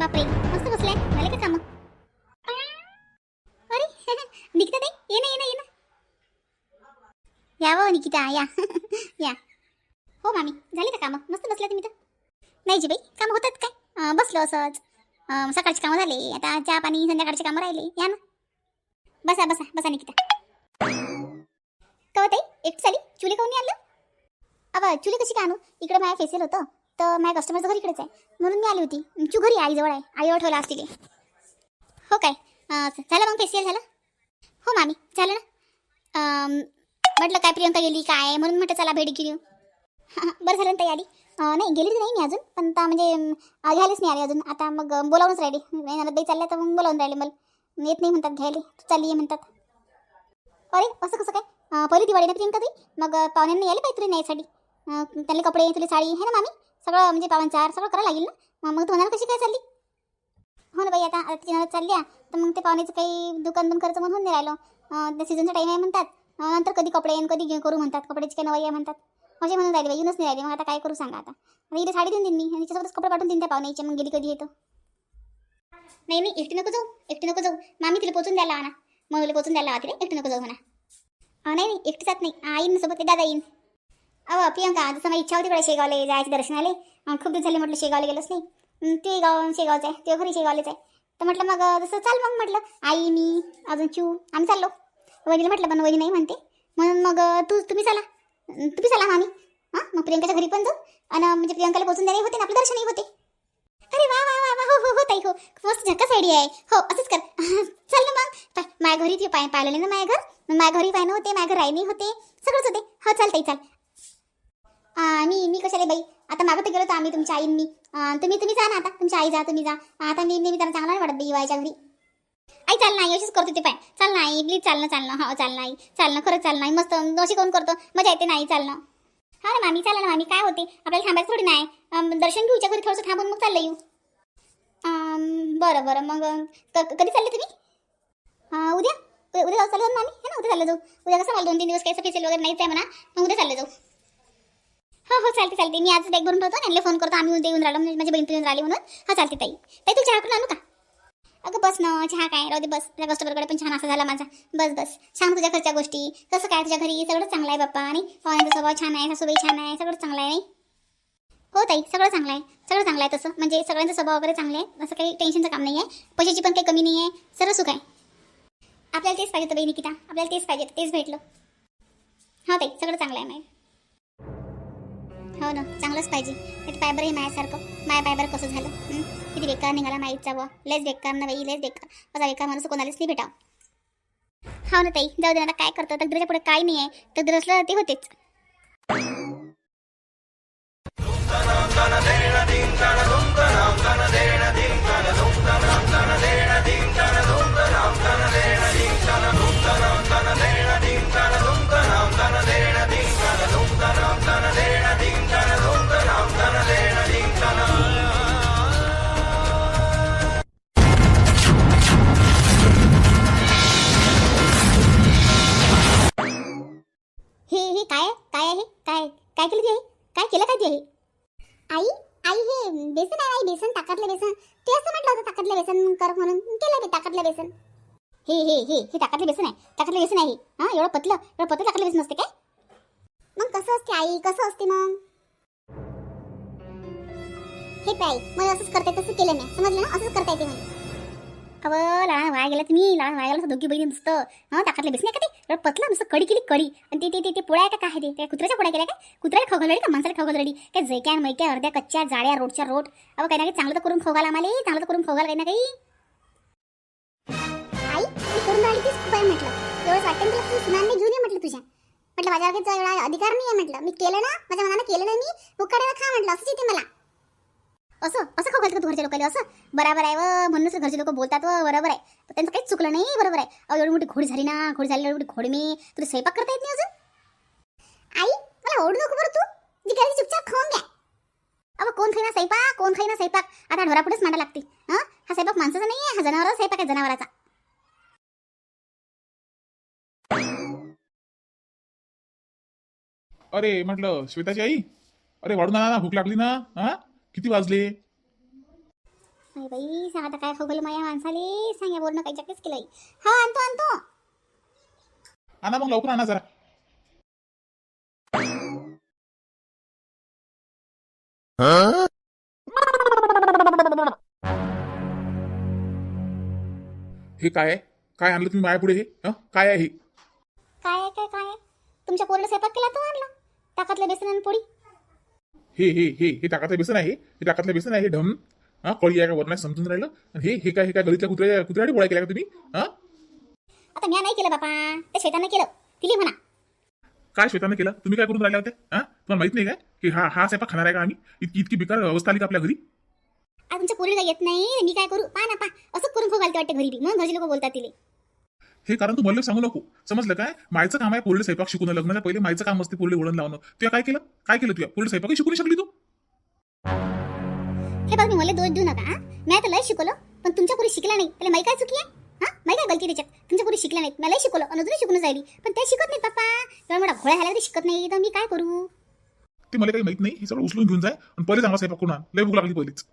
बापरे मस्त बसलाय. झाले का काम? अरे निकिता ताई ये ना ये ना ये ना. या हो निकिता या. या. हो मामी झाले का कामं? मस्त बसले तुम्ही तर. नाही जी बाई कामं होतात काय? बसलो असंच. सकाळची कामं झाले आता चहा पाणी संध्याकाळची कामं राहिले. या ना. बसा बसा बसा निकिता. कवताई एकटी चुली? काऊन आणलं? अबा चुली कशी का आणू? इकडे माझ्या फेसियल होतं. तर माझ्या कस्टमरचं घरी इकडेच आहे. म्हणून मी आली होती. चू घरी आईजवळ आहे. आईवर ठेवला असतील हो काय? झालं मग फेसियल झालं? हो मामी झालं ना? म्हटलं काय प्रियंका गेली काय म्हणून म्हटलं चला भेट घेऊ बरं झालं ना ताई आली नाही गेली नाही मी अजून पण आता म्हणजे घ्यायलाच नाही आली अजून. आता मग बोलावूनच राहिली. नाही ननदबाई चालल्या तर मग बोलावून राहिले मला. येत नाही म्हणतात घ्यायला. तू चालली आहे म्हणतात. अरे असं कसं काय? पहिली दिवाळी ना प्रियंका ताई? मग पाहुण्यांना पाहुण्यांनी यायला पाहिजे तुला न्यायसाठी. त्यांना कपडे तुला साडी आहे ना मामी? सगळं म्हणजे पाहुणचार सगळं करायला लागेल ना? मग तुम्हाला कशी काय चालली? हो ना बाई आता आता तिची नणद चालली आहे, तर मग ते पाहुण्याचं काही दुकान बंद खर्च म्हणून नाही राहिलो. त्या सीझनचा टाईम आहे म्हणतात. नंतर कधी कपडे येईन कधी करू म्हणतात. कपड्याची काही नवाई आहे म्हणतात. असे म्हणून राहिले बाई येऊनच नाही राहिले. मग आता काय करू सांगा आता. आता इथे साडी देऊन देईन मी आणि तिच्यासोबतच कपडे पाठवून देईन त्या पाहुण्याचे. मग गेली कधी येतो नाही नाही एकटी नको जाऊ. एकटी नको जाऊ. मामी तिला पोचून द्यायला आणा. मग पोचून द्यायला तिला. एकटी नको जाऊ म्हणा. नाही नाही एकटी जात नाही. आईन सोबत दादा येईन. अहो प्रियंका जसं माझी इच्छा होती कडे शेगावले जायचे दर्शनाले. आले खूप दिवस झाले म्हटलं शेगावला गेलोच नाही. ते गाव शेगावचं आहे ते घरी शेगावलेच आहे. तर म्हटलं मग जसं चाल मग म्हटलं. आई मी अजून चू आम्ही चाललो. वहिनीला म्हटलं पण वहिनी नाही म्हणते. म्हणून मग तू तुम्ही चला. तुम्ही चला मामी. हां मग प्रियंकाच्या घरी पण जाऊ. आणि म्हणजे प्रियंकाला पोचून द्यायला होते ना आपलं दर्शनही होते. अरे वा वा वा वा हो हो हो ताई हो. मस्त झक्काच आयडिया आहे. हो असंच कर. चल ना मग. पाय माझ्या घरी ते पाय पाहिलेले ना माझ्या घर. मग माझ्या घरी पाहिलं होते माझ्या घर राहिणी होते. सगळंच होते. हो चाल ताई चाल. मी मी कशाला बाई? आता मागत गेलो तर आम्ही तुमच्या आईन. मी तुम्ही तुम्ही जा ना आता. तुमच्या आई जा तुम्ही जा. आता मी नेहमी त्यांना चांगला वाटत बाई वायच्या घरी आई चाल नाही अशीच करतो ते पाय. चाल नाही प्लीज चालणं चालणं हो चाल नाही चालणं खरं खरंच चाल नाही मस्त अशी कोण करतो? मजा येते नाही चालणं हा ना. मामी चाल ना मामी. काय होते? आपल्याला थांबायचं थोडी नाही दर्शन घेऊच्या घरी थोडंसं थांबून मग चाललं येऊ. बरं बरं. मग क- कधी चालले तुम्ही? उद्या? उद्या उद्या जाऊ चालू मामी. हे ना उद्या चाललं जाऊ. उद्या कसं मला दोन तीन दिवस काही फेसियल वगैरे नाहीच आहे म्हणा. मग उद्या चाललं जाऊ. हो हो चालते चालते. मी आज बॅग भरून ठेवतो आणि फोन करतो. आम्ही उद्या येऊन राहिलो म्हणजे माझी बहीण येऊन राहिली म्हणून. हा चालते ताई. ताई तू चहा करून आणू का? अगं बस ना चहा काय? राहू दे बस. तुझ्या कस्टमरकडे पण छान असा झाला माझा. बस बस. छान तुझ्या घरच्या गोष्टी. कसं काय तुझ्या घरी? सगळं चांगलं आहे बाप्पा. आणि हो, पाहुण्याचा स्वभाव छान आहे सासूबाई छान आहे सगळं चांगलं आहे नाही? हो ताई सगळं चांगलं आहे. सगळं चांगलं आहे तसं. म्हणजे सगळ्यांचा स्वभाव वगैरे चांगला आहे. असं काही टेन्शनचं काम नाही आहे पैशाची पण काही कमी नाही आहे सर्व सुख आहे. आपल्याला तेच पाहिजे होतं बाई निकिता. आपल्याला तेच पाहिजे तेच भेटलं. हो ताई सगळं चांगलं आहे माहिती हो ना चांगलंच पाहिजे. ते पाय हे मायासारखं माय पाय कसं झालं? किती बेकार निघाला माईचा व लेच बेकार ना बाई लेस बेकार. माझा बेकार माणूस कोणालाच नाही भेटावं. हो ना ताई जाऊ दे काय करतो? तकदीराच्या पुढे काय नाही आहे तकदीर असलं ते होतेच. माहिती आहे आई आई हे बेसन आहे आई बेसन ताकातलं बेसन. ते असं म्हटलं होतं ताकातलं बेसन कर म्हणून. केलं मी ताकातलं बेसन. हे हे हे हे ताकातलं बेसन आहे. ताकातलं बेसन आहे हा. एवढं पतलं एवढं पतलं ताकातलं बेसन असते काय? मग कसं असते आई? कसं असते मग? हे पाय मला असंच करता तसं केलं नाही समजलं? ना असंच करता येते मला अव लहान वाया गेला तुम्ही लहान वाया गेला दोघी बहिणी नुसतं हा ताकातले बेसन का ते? पतला पतलं नुसतं कडी केली कडी. आणि ते ते ते पोळ्या आहे का काय ते? त्या कुत्र्याच्या पोळ्या केल्या काय? कुत्र्याला खवगल का? माणसाला खवगल रेडी काय जैक्या मैक्या अर्ध्या कच्च्या जाळ्या रोडच्या रोड अहो काही ना काही चांगलं तर करून खवगाल आम्हाला चांगलं तर करून खवगाल काही ना काही. आई मी करून राहिली तीच खूप आहे म्हटलं. एवढंच वाटतं तुला तू सुनांनी घेऊन ये म्हटलं तुझ्या. म्हटलं माझ्या काही एवढा अधिकार नाही आहे म्हटलं. मी केलं ना माझ्या मनानं केलं ना मी. उकाडे खा म्हटलं असंच येते मला. असं असं खाऊ का तू घरच्या लोकांना असं? बरोबर आहे व म्हणूनच घरचे लोक बोलतात व बरोबर आहे. पण त्यांचं काहीच चुकलं नाही बरोबर आहे. अहो एवढी मोठी घोडी झाली ना घोडी झाली एवढी मोठी घोडी मी. तुला स्वयंपाक करता येत नाही अजून? आई मला ओढू नको बरं तू. जी करायची चुपचाप खाऊन घ्या. अहो कोण खाईना स्वयंपाक? कोण खाईना स्वयंपाक? आता ढोरापुढेच मांडा लागते. हा? हा स्वयंपाक माणसाचा नाही आहे हा जनावराचा स्वयंपाक आहे जनावराचा. अरे म्हटलं श्वेताची आई? अरे वाढून आणा ना भूक लागली ना? हा? किती वाजले? नाही बाई सांग आता काय खाऊ घालू माझ्या माणसाले? सांग या बोलणं काही चक्कीच केलं हा आणतो आणतो. आणा मग लवकर आणा जरा. हे काय आहे? काय आणलं तुम्ही मायापुढे हे? हं? काय आहे हे? काय आहे काय काय आहे? तुमच्या पोरीला स्वयंपाक केला तो आणला? ताकातलं बेसन आणि पोळी? हे हे हे हे टाकातलं बेसन आहे हे टाकातलं बेसन आहे हे ढम. हा कळी आहे का वरणार समजून राहिलं? आणि हे हे काय हे काय गलीतल्या कुत्र्या कुत्र्यासाठी गोळ्या केल्या का तुम्ही? हा? आता मी नाही केलं बापा. ते शेतानं केलं. तिली म्हणा. काय श्वेतानं केलं? तुम्ही काय करून राहिल्या होत्या हा? तुम्हाला माहीत नाही काय? की हा हा स्वयंपाक खाणार आहे का आम्ही? इतकी इतकी बेकार अवस्था आली का आपल्या घरी? आज तुमच्या पोरीला येत नाही. मी काय करू? पा ना पा असंच करून खाऊ घालते वाटते घरी बी. म्हणून घरचे लोक बोलतात तिले. हे कारण तू मला सांगू नको. समजलं काय? मायचं काम आहे पोरले स्वयंपाक शिकून लग्नाच्या पहिले मायचं काम असते पोरले वळण लावणं. तुला काय केलं? काय केलं तुया पोरले स्वयंपाक शिकू नाही शकली तू? हे बघ मी मला दोष देऊ नका मी आता लय शिकवलं पण तुमच्या पुरी शिकला नाही त्याला माही काय चुकी आहे? हा? माही काय गलती त्याच्यात? तुमच्या पुरी शिकल्या नाहीत. मला शिकवलं अजूनही शिकून राहिली. पण ते शिकत नाहीत पप्पा. एवढा मोठा घोडा झाला तरी शिकत नाही तर मी काय करू? ते मला काही माहीत नाही. हे सगळं उचलून घेऊन जाय आणि पहिले चांगला स्वयंपाक करून लय भूक लागली पहिलीच.